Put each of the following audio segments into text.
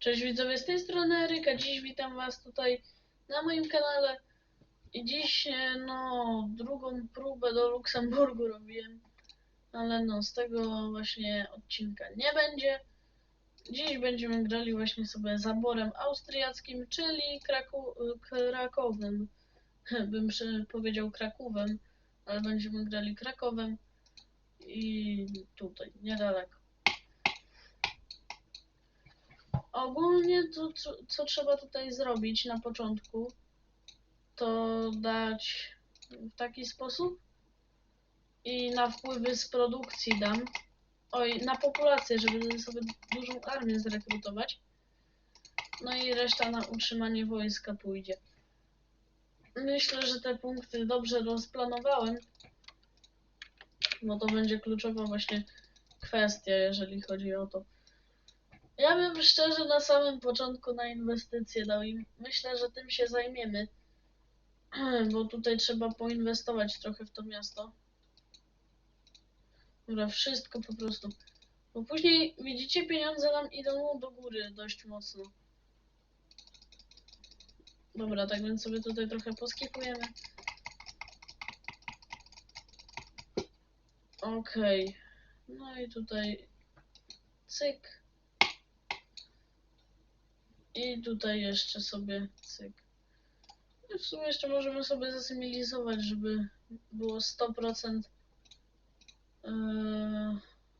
Cześć widzowie, z tej strony Eryka. Dziś witam was tutaj na moim kanale. I dziś, e, no, drugą próbę do Luksemburgu robiłem. Ale no, z tego właśnie odcinka nie będzie. Dziś będziemy grali właśnie sobie zaborem austriackim, czyli Kraku Krakowem. Bym powiedział Krakówem, ale będziemy grali Krakowem. I tutaj, niedaleko. Ogólnie to, co, co trzeba tutaj zrobić na początku, to dać w taki sposób i na wpływy z produkcji dam. Oj, na populację, żeby sobie dużą armię zrekrutować. No i reszta na utrzymanie wojska pójdzie. Myślę, że te punkty dobrze rozplanowałem, bo to będzie kluczowa właśnie kwestia, jeżeli chodzi o to. Ja bym szczerze na samym początku na inwestycje dał i myślę, że tym się zajmiemy. Bo tutaj trzeba poinwestować trochę w to miasto. Dobra, wszystko po prostu. Bo później, widzicie, pieniądze nam idą do góry dość mocno. Dobra, tak więc sobie tutaj trochę poskipujemy. Okej. No i tutaj cyk. I tutaj jeszcze sobie cyk. I w sumie jeszcze możemy sobie zasymilizować, żeby było 100% yy,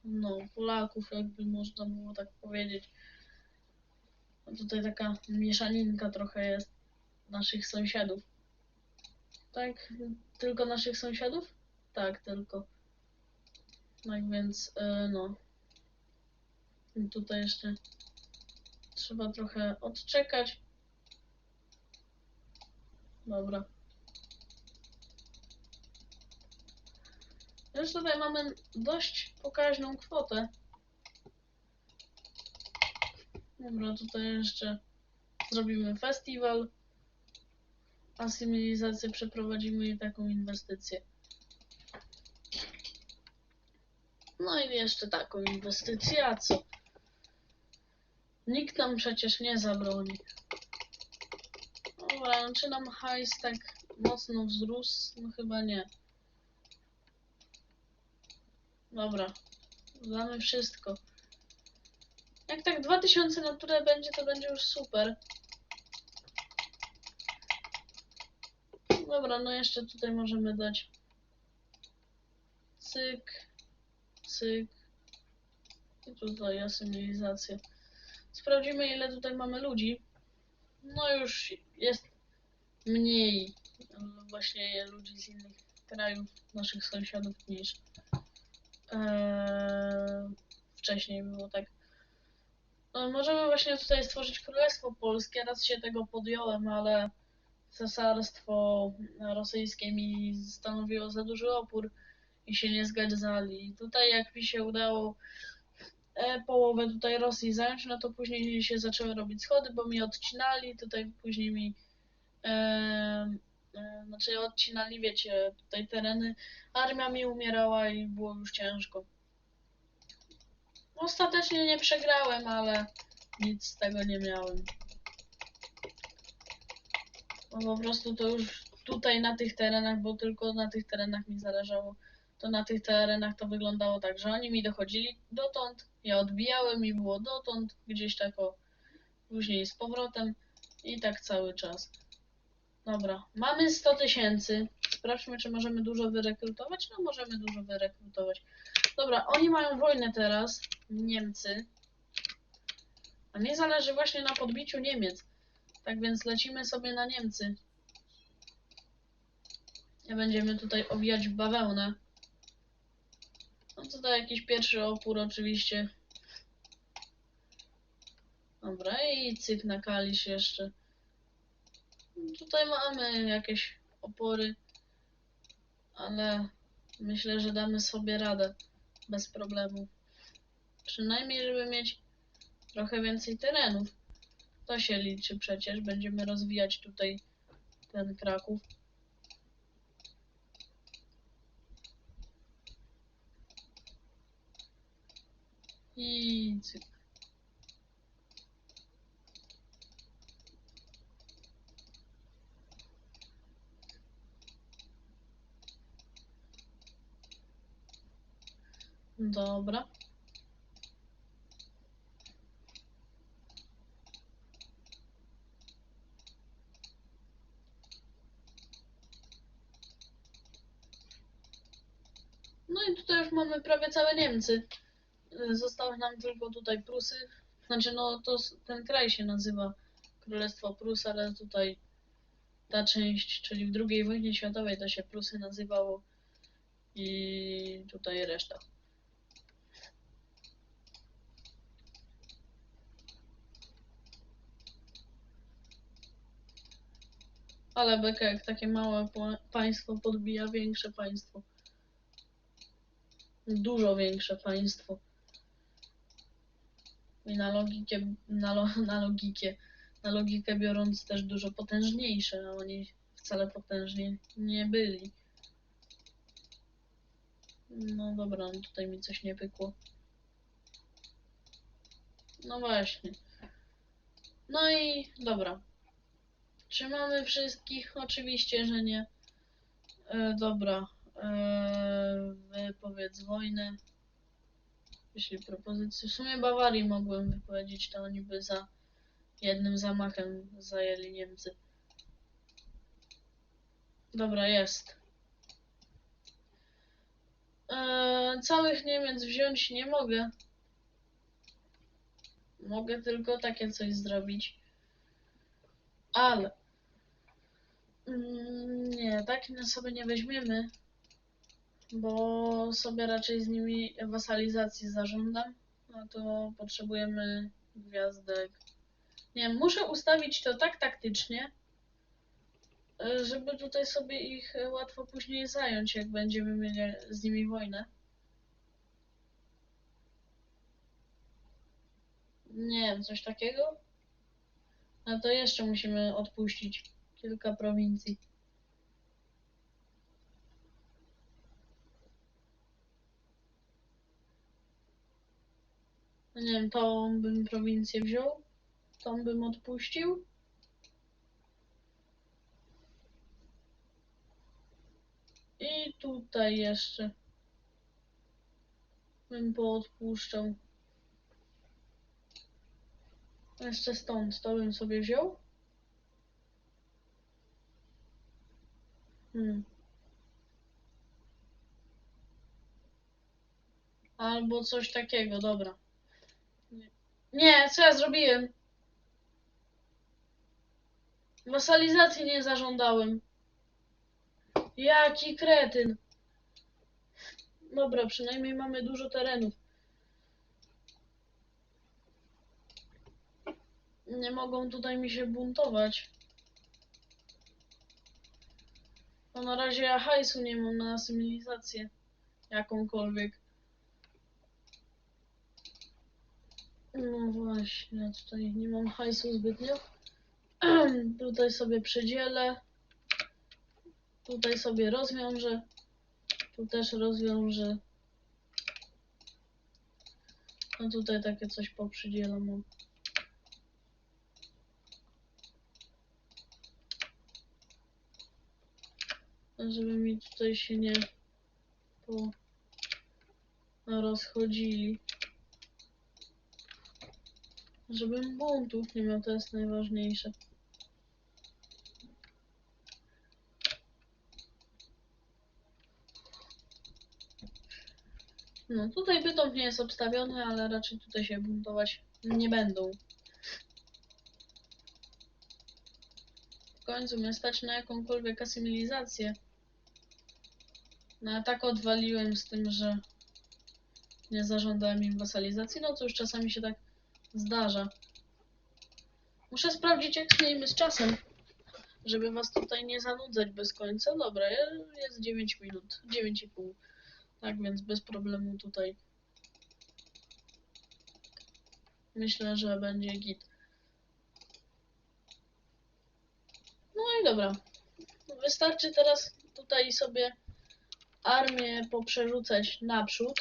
no, Polaków, jakby można było tak powiedzieć. A tutaj taka mieszaninka trochę jest naszych sąsiadów. Tak? Tylko naszych sąsiadów? Tak, tylko. Tak więc, yy, no. I tutaj jeszcze trzeba trochę odczekać. Dobra. Już tutaj mamy dość pokaźną kwotę. Dobra, tutaj jeszcze zrobimy festiwal. Asymilicję przeprowadzimy i taką inwestycję. No i jeszcze taką inwestycję, a co? Nikt nam przecież nie zabroni. Dobra, no czy nam hajs tak mocno wzrósł? No chyba nie. Dobra, damy wszystko. Jak tak 2000 na które będzie, to będzie już super. Dobra, no jeszcze tutaj możemy dać cyk, cyk i tutaj asymilizację. Sprawdzimy ile tutaj mamy ludzi. No już jest mniej e, właśnie ludzi z innych krajów, naszych sąsiadów niż e, wcześniej było tak. No, możemy właśnie tutaj stworzyć Królestwo Polskie, raz się tego podjąłem, ale cesarstwo rosyjskie mi stanowiło za duży opór i się nie zgadzali. Tutaj jak mi się udało połowę tutaj Rosji zająć, no to później się zaczęły robić schody, bo mi odcinali, tutaj później mi e, e, znaczy odcinali, wiecie, tutaj tereny, armia mi umierała i było już ciężko. Ostatecznie nie przegrałem, ale nic z tego nie miałem. No po prostu to już tutaj na tych terenach, bo tylko na tych terenach mi zależało, to na tych terenach to wyglądało tak, że oni mi dochodzili dotąd, ja odbijałem i było dotąd, gdzieś tak o, później z powrotem i tak cały czas. Dobra, mamy 100 tysięcy. Sprawdźmy, czy możemy dużo wyrekrutować. No, możemy dużo wyrekrutować. Dobra, oni mają wojnę teraz, Niemcy. A mnie zależy właśnie na podbiciu Niemiec. Tak więc lecimy sobie na Niemcy. Będziemy tutaj obijać bawełnę. Tutaj jakiś pierwszy opór oczywiście. Dobra, i cyk na kalisz jeszcze. Tutaj mamy jakieś opory, ale myślę, że damy sobie radę bez problemu. Przynajmniej, żeby mieć trochę więcej terenów. To się liczy przecież. Będziemy rozwijać tutaj ten Kraków. I cyk. Dobra. No i tutaj już mamy prawie całe Niemcy. Zostały nam tylko tutaj Prusy. Znaczy, no to ten kraj się nazywa Królestwo Prus, ale tutaj ta część, czyli w II wojnie światowej to się Prusy nazywało i tutaj reszta. Ale beka jak takie małe państwo podbija większe państwo. Dużo większe państwo. I na logikę, na, lo, na logikę, na logikę biorąc też dużo potężniejsze, a oni wcale potężni nie byli. No dobra, no tutaj mi coś nie pykło. No właśnie. No i dobra. Czy mamy wszystkich? Oczywiście, że nie. E, dobra. E, wypowiedz wojnę. Jeśli propozycję. W sumie Bawarii mogłem wypowiedzieć, to oni by za jednym zamachem zajęli Niemcy. Dobra, jest. E, całych Niemiec wziąć nie mogę. Mogę tylko takie coś zrobić. Ale. Mm, nie, tak sobie nie weźmiemy. Bo sobie raczej z nimi wasalizacji zażądam. No to potrzebujemy gwiazdek. Nie wiem, muszę ustawić to tak taktycznie, e, żeby tutaj sobie ich łatwo później zająć, jak będziemy mieli z nimi wojnę. Nie wiem, coś takiego? No to jeszcze musimy odpuścić kilka prowincji. No nie wiem, tą bym prowincję wziął, tą bym odpuścił. I tutaj jeszcze bym poodpuszczał. Jeszcze stąd to bym sobie wziął. Hmm. Albo coś takiego, dobra. Nie, co ja zrobiłem? Wasalizacji nie zażądałem. Jaki kretyn. Dobra, przynajmniej mamy dużo terenów. Nie mogą tutaj mi się buntować. No na razie ja hajsu nie mam na asymilizację. Jakąkolwiek. No właśnie, tutaj nie mam hajsu zbytnio. tutaj sobie przedzielę. Tutaj sobie rozwiążę. Tu też rozwiążę. No tutaj takie coś poprzydzielam. mam. Żeby mi tutaj się nie po rozchodzili. Żebym buntów nie miał, to jest najważniejsze. No tutaj bytom nie jest obstawiony, ale raczej tutaj się buntować nie będą. W końcu mnie stać na jakąkolwiek asymilizację. No a tak odwaliłem z tym, że nie zażądałem im wasalizacji, no to już czasami się tak zdarza. Muszę sprawdzić jak stoimy z czasem, żeby was tutaj nie zanudzać bez końca. Dobra, je- jest 9 minut, 9,5. Tak więc bez problemu tutaj. Myślę, że będzie git. No i dobra. Wystarczy teraz tutaj sobie armię poprzerzucać naprzód.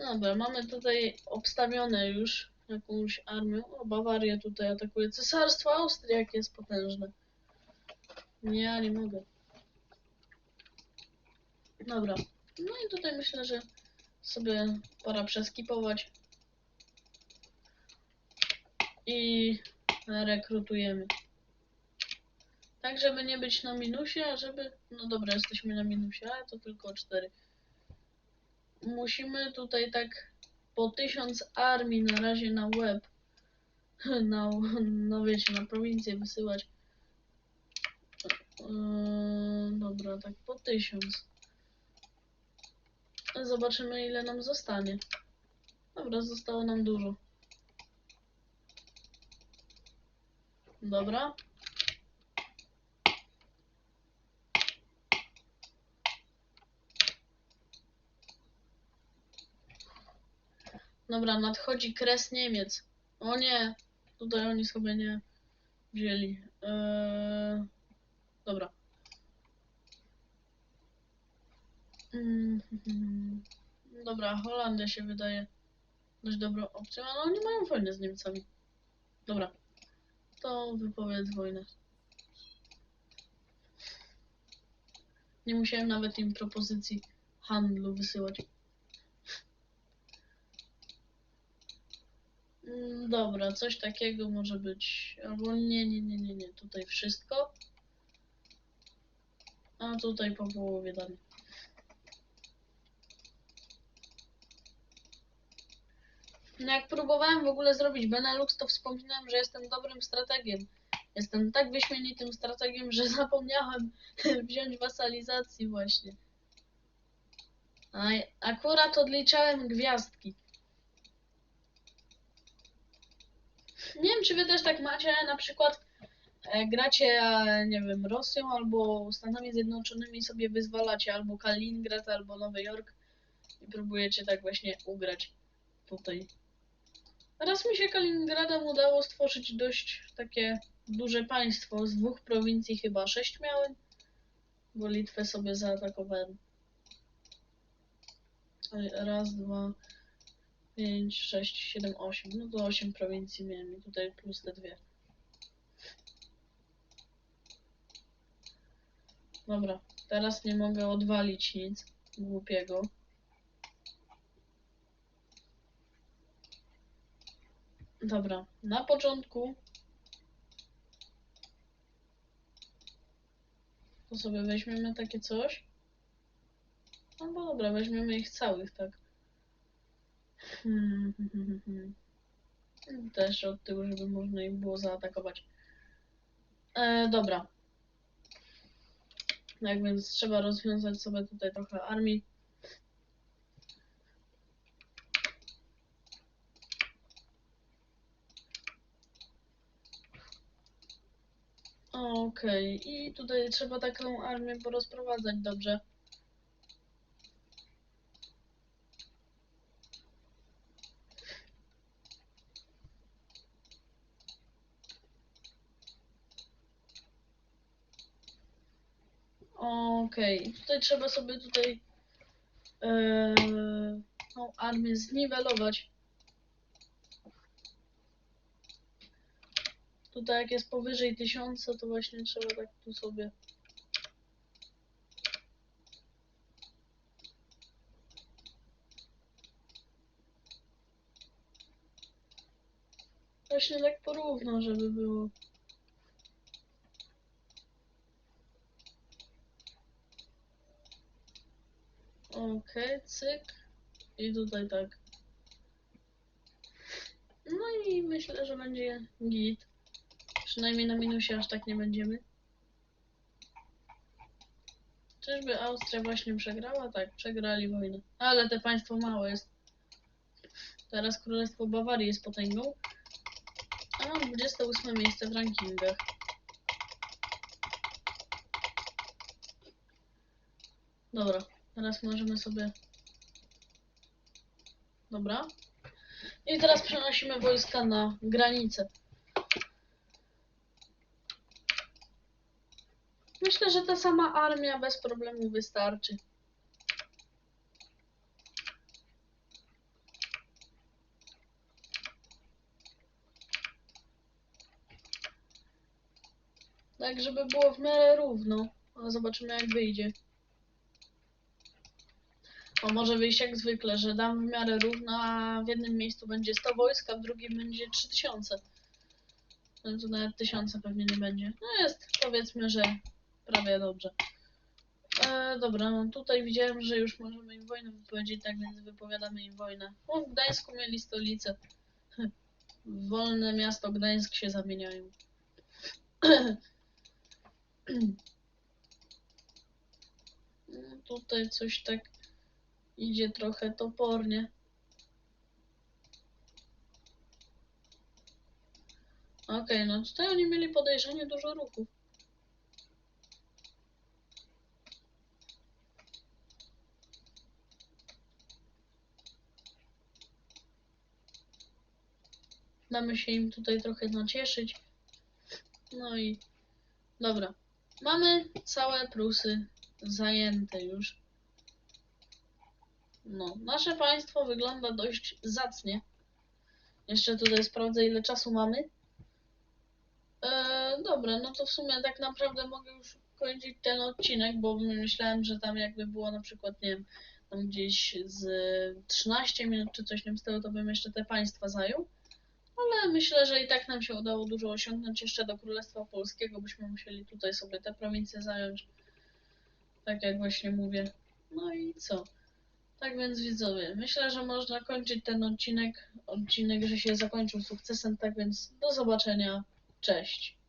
Dobra, mamy tutaj obstawione już jakąś armią. O, Bawaria tutaj atakuje. Cesarstwo Austrii, jest potężne. Nie, ja nie mogę. Dobra. No i tutaj myślę, że sobie pora przeskipować. I rekrutujemy. Tak, żeby nie być na minusie, a żeby... No dobra, jesteśmy na minusie, ale to tylko 4. Musimy tutaj tak po tysiąc armii na razie na web. Na, no wiecie, na prowincję wysyłać. Yy, dobra, tak po tysiąc. Zobaczymy ile nam zostanie. Dobra, zostało nam dużo. Dobra. Dobra, nadchodzi kres Niemiec. O nie, tutaj oni sobie nie wzięli. Eee, dobra. Mm, Dobra, Holandia się wydaje dość dobrą opcją, ale oni mają wojnę z Niemcami. Dobra, to wypowiedz wojnę. Nie musiałem nawet im propozycji handlu wysyłać. Dobra, coś takiego może być. Albo nie, nie, nie, nie, nie. Tutaj wszystko. A tutaj po połowie dalej. No jak próbowałem w ogóle zrobić Benelux, to wspominałem, że jestem dobrym strategiem. Jestem tak wyśmienitym strategiem, że zapomniałem wziąć wasalizacji właśnie. A akurat odliczałem gwiazdki. Nie wiem, czy wy też tak macie, na przykład e, gracie, e, nie wiem, Rosją albo Stanami Zjednoczonymi sobie wyzwalacie albo Kaliningrad, albo Nowy Jork i próbujecie tak właśnie ugrać tutaj. Raz mi się Kaliningradem udało stworzyć dość takie duże państwo, z dwóch prowincji chyba sześć miałem, bo Litwę sobie zaatakowałem. Raz, dwa, pięć, sześć, siedem, osiem. No to osiem prowincji miałem i tutaj plus te dwie. Dobra, teraz nie mogę odwalić nic głupiego. Dobra, na początku to sobie weźmiemy takie coś. Albo dobra, weźmiemy ich całych, tak. Hmm. Też od tyłu, żeby można ich było zaatakować. E, dobra. Jak więc trzeba rozwiązać sobie tutaj trochę armii. Okej, i tutaj trzeba taką armię porozprowadzać dobrze. Okej, tutaj trzeba sobie tutaj e, tą armię zniwelować. Tutaj jak jest powyżej tysiąca, to właśnie trzeba tak tu sobie. Właśnie tak porówno, żeby było. Okej, cyk. I tutaj tak. No i myślę, że będzie git. Przynajmniej na minusie aż tak nie będziemy. Czyżby Austria właśnie przegrała? Tak, przegrali wojnę. Ale te państwo małe jest. Teraz Królestwo Bawarii jest potęgą. A mam 28 miejsce w rankingach. Dobra, Teraz możemy sobie... Dobra. I teraz przenosimy wojska na granicę. Myślę, że ta sama armia bez problemu wystarczy. Tak, żeby było w miarę równo. Zobaczymy jak wyjdzie. O, może wyjść jak zwykle, że dam w miarę równo, a w jednym miejscu będzie 100 wojsk, a w drugim będzie 3000. No to nawet 1000 pewnie nie będzie. No jest, powiedzmy, że prawie dobrze. E, dobra, no tutaj widziałem, że już możemy im wojnę wypowiedzieć, tak więc wypowiadamy im wojnę. O, w Gdańsku mieli stolicę. Wolne miasto Gdańsk się zamieniają. No, tutaj coś tak idzie trochę topornie. Okej, no tutaj oni mieli podejrzanie dużo ruchu. Damy się im tutaj trochę nacieszyć. No i dobra. Mamy całe Prusy zajęte już. No, nasze państwo wygląda dość zacnie. Jeszcze tutaj sprawdzę ile czasu mamy. Eee, dobra, no to w sumie tak naprawdę mogę już kończyć ten odcinek, bo myślałem, że tam jakby było na przykład, nie wiem, tam gdzieś z 13 minut czy coś tym stylu, to bym jeszcze te państwa zajął. Ale myślę, że i tak nam się udało dużo osiągnąć jeszcze do Królestwa Polskiego, byśmy musieli tutaj sobie te prowincje zająć. Tak jak właśnie mówię. No i co? Tak więc widzowie, myślę, że można kończyć ten odcinek. Odcinek, że się zakończył sukcesem, tak więc do zobaczenia. Cześć.